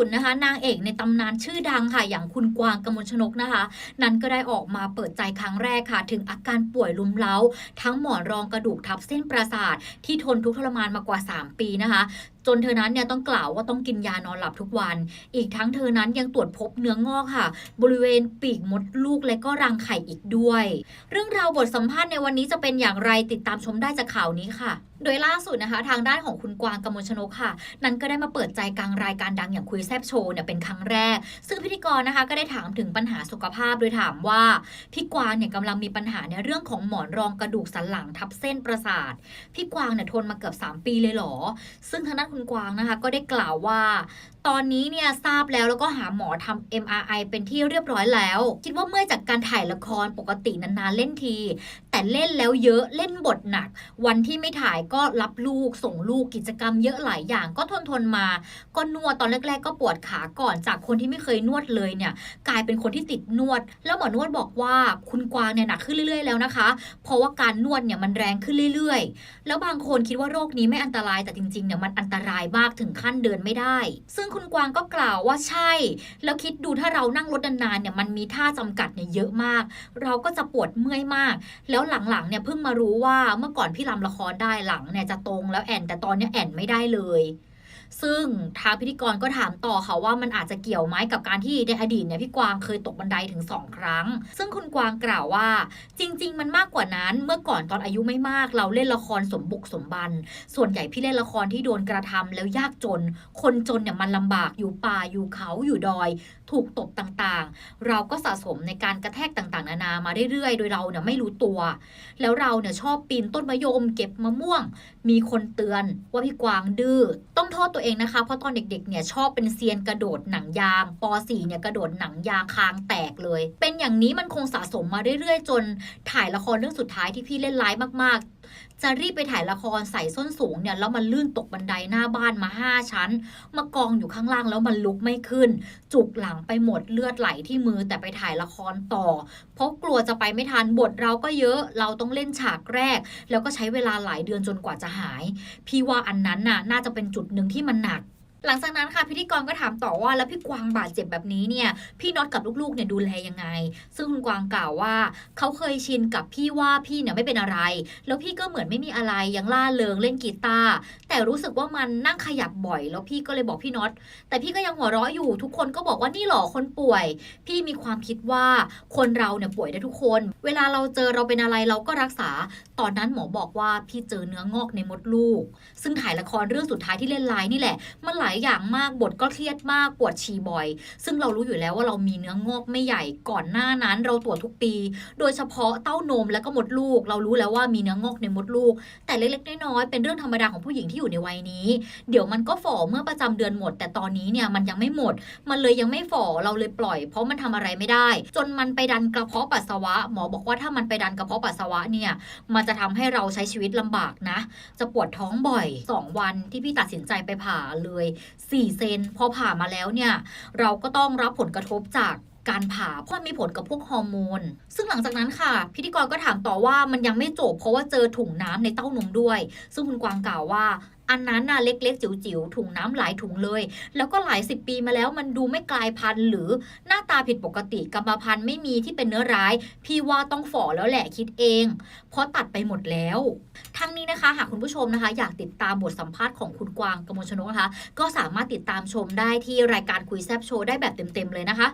สุดนะคะนางเอกในตำนานชื่อดังค่ะ อย่างคุณกวางกมลชนกนะคะ นั้นก็ได้ออกมาเปิดใจครั้งแรกค่ะ ถึงอาการป่วยลุมเล้า ทั้งหมอนรองกระดูกทับเส้นประสาท ที่ทนทุกข์ทรมานมากว่า 3 ปีนะคะจนเธอนั้นเนี่ยต้องกล่าวว่าต้องกินยานอนหลับทุกวัน อีกทั้งเธอนั้นยังตรวจพบเนื้องอกค่ะ บริเวณปีกมดลูกและก็รังไข่อีกด้วย เรื่องราวบทสัมภาษณ์ในวันนี้จะเป็นอย่างไรติดตามชมได้จากข่าวนี้ค่ะ โดยล่าสุดนะคะ ทางด้านของคุณกวางกมลชนกค่ะ นั้นก็ได้มาเปิดใจกลางรายการดังอย่างคุยแซบโชว์เนี่ยเป็นครั้งแรก ซึ่งพิธีกรนะคะก็ได้ถามถึงปัญหาสุขภาพโดยถามว่าพี่กวางเนี่ยกำลังมีปัญหาในเรื่องของหมอนรองกระดูกสันหลังทับเส้นประสาทพี่กวางเนี่ยทนมาเกือบ3 ปีเลยเหรอ ซึ่งทางด้านคุณกวางนะคะ ก็ได้กล่าวว่าตอนนี้เนี่ยทราบแล้วแล้วก็หาหมอทำ MRI เป็นที่เรียบร้อยแล้ว คิดว่าเมื่อยจากการถ่ายละครปกตินานๆเล่นที แต่เล่นแล้วเยอะเล่นบทหนัก วันที่ไม่ถ่ายก็รับลูกส่งลูกกิจกรรมเยอะหลายอย่างก็ทนทนมา ก็นวดตอนแรก ๆ ก็ปวดขาก่อนจากคนที่ไม่เคยนวดเลยเนี่ย กลายเป็นคนที่ติดนวด แล้วหมอนวดบอกว่าคุณกวางเนี่ยหนักขึ้นเรื่อย ๆ แล้วนะคะ เพราะว่าการนวดเนี่ยมันแรงขึ้นเรื่อย ๆ แล้วบางคนคิดว่าโรคนี้ไม่อันตรายแต่จริงๆเนี่ยมันอันตรายมากถึงขั้นเดินไม่ได้ ซึ่งคุณกวางก็กล่าวว่าใช่ แล้วคิดดูถ้าเรานั่งรถนานๆเนี่ยมันมีท่าจำกัดเนี่ยเยอะมาก เราก็จะปวดเมื่อยมาก แล้วหลังๆเนี่ยเพิ่งมารู้ว่าเมื่อก่อนพี่ลำละครได้หลังเนี่ยจะตรงแล้วแอนแต่ตอนนี้แอนไม่ได้เลย ซึ่งทางพิธีกรก็ถามต่อค่ะว่ามันอาจจะเกี่ยวไหมกับการที่ในอดีตเนี่ยพี่กวางเคยตกบันไดถึง 2 ครั้ง ซึ่งคุณกวางกล่าวว่า จริง ๆ มันมากกว่านั้น เมื่อก่อนตอนอายุไม่มาก เราเล่นละครสมบุกสมบัน ส่วนใหญ่พี่เล่นละครที่โดนกระทำแล้วยากจน คนจนเนี่ยมันลำบากอยู่ป่าอยู่เขาอยู่ดอย ถูกตบต่างๆ เราก็สะสมในการกระแทกต่างๆ นานามาเรื่อยๆ โดยเราเนี่ยไม่รู้ตัว แล้วเราเนี่ยชอบปีนต้นมะยมเก็บมะม่วง มีคนเตือนว่าพี่กวางดื้อต้องโทษตัวเองนะคะ เพราะตอนเด็กๆเนี่ยชอบเป็นเซียนกระโดดหนังยางป .4 เนี่ยกระโดดหนังยางคางแตกเลย เป็นอย่างนี้มันคงสะสมมาเรื่อยๆ จนถ่ายละครเรื่องสุดท้ายที่พี่เล่นร้ายมากๆ จะรีบไปถ่ายละครใส่ส้นสูงเนี่ยแล้วมันลื่นตกบันไดหน้าบ้านมาห้าชั้น มากองอยู่ข้างล่างแล้วมันลุกไม่ขึ้น จุกหลังไปหมดเลือดไหลที่มือแต่ไปถ่ายละครต่อ เพราะกลัวจะไปไม่ทันบทเราก็เยอะเราต้องเล่นฉากแรก แล้วก็ใช้เวลาหลายเดือนจนกว่าจะหาย พี่ว่าอันนั้นน่ะน่าจะเป็นจุดหนึ่งที่มันหนัก หลังจากนั้นค่ะพิธีกรก็ถามต่อว่าแล้วพี่กวางบาดเจ็บแบบนี้เนี่ยพี่น็อตกับลูกๆเนี่ยดูแลยังไง ซึ่งคุณกวางกล่าวว่าเขาเคยชินกับพี่ว่าพี่เนี่ยไม่เป็นอะไร แล้วพี่ก็เหมือนไม่มีอะไรยังล่าเริงเล่นกีตาร์แต่รู้สึกว่ามันนั่งขยับบ่อย แล้วพี่ก็เลยบอกพี่น็อตแต่พี่ก็ยังหัวเราะอยู่ ทุกคนก็บอกว่านี่หรอคนป่วย พี่มีความคิดว่าคนเราเนี่ยป่วยได้ทุกคน เวลาเราเจอเราเป็นอะไรเราก็รักษา ตอนนั้นหมอบอกว่าพี่เจอเนื้องอกในมดลูก ซึ่งถ่ายละครเรื่องสุดท้ายที่เล่นไลน์นี่แหละมันหลายายอย่างมากบทก็เครียดมากปวดฉี่บ่อย ซึ่งเรารู้อยู่แล้วว่าเรามีเนื้องอกไม่ใหญ่ก่อนหน้านั้น เราตรวจทุกปี โดยเฉพาะเต้านมและก็มดลูก เรารู้แล้วว่ามีเนื้องอกในมดลูก แต่เล็กๆน้อยๆเป็นเรื่องธรรมดาของผู้หญิงที่อยู่ในวัยนี้ เดี๋ยวมันก็ฝ่อเมื่อประจำเดือนหมด แต่ตอนนี้เนี่ยมันยังไม่หมด มันเลยยังไม่ฝ่อเราเลยปล่อย เพราะมันทำอะไรไม่ได้ จนมันไปดันกระเพาะปัสสาวะ หมอบอกว่าถ้ามันไปดันกระเพาะปัสสาวะเนี่ยมันจะทำให้เราใช้ชีวิตลำบากนะ จะปวดท้องบ่อย 2 วันที่พี่ตัดสินใจไปผ่าเลย4 เซน พอผ่ามาแล้วเนี่ย เราก็ต้องรับผลกระทบจากการผ่าเพราะมันมีผลกับพวกฮอร์โมน ซึ่งหลังจากนั้นค่ะ พิธีกรก็ถามต่อว่ามันยังไม่จบเพราะว่าเจอถุงน้ำในเต้านมด้วย ซึ่งคุณกวางกล่าวว่า อันนั้นน่ะเล็กๆ จิ๋วๆถุงน้ำหลายถุงเลย แล้วก็หลายสิบปีมาแล้วมันดูไม่กลายพันธุ์หรือหน้าตาผิดปกติกรรมพันธุ์ไม่มีที่เป็นเนื้อร้าย พี่ว่าต้องฝ่อแล้วแหละคิดเอง เพราะตัดไปหมดแล้ว ทั้งนี้นะคะ หากคุณผู้ชมนะคะ อยากติดตามบทสัมภาษณ์ของคุณกวางกมลชนกนะคะ ก็สามารถติดตามชมได้ที่รายการคุยแซบโชว์ได้แบบเต็มๆเลยนะคะ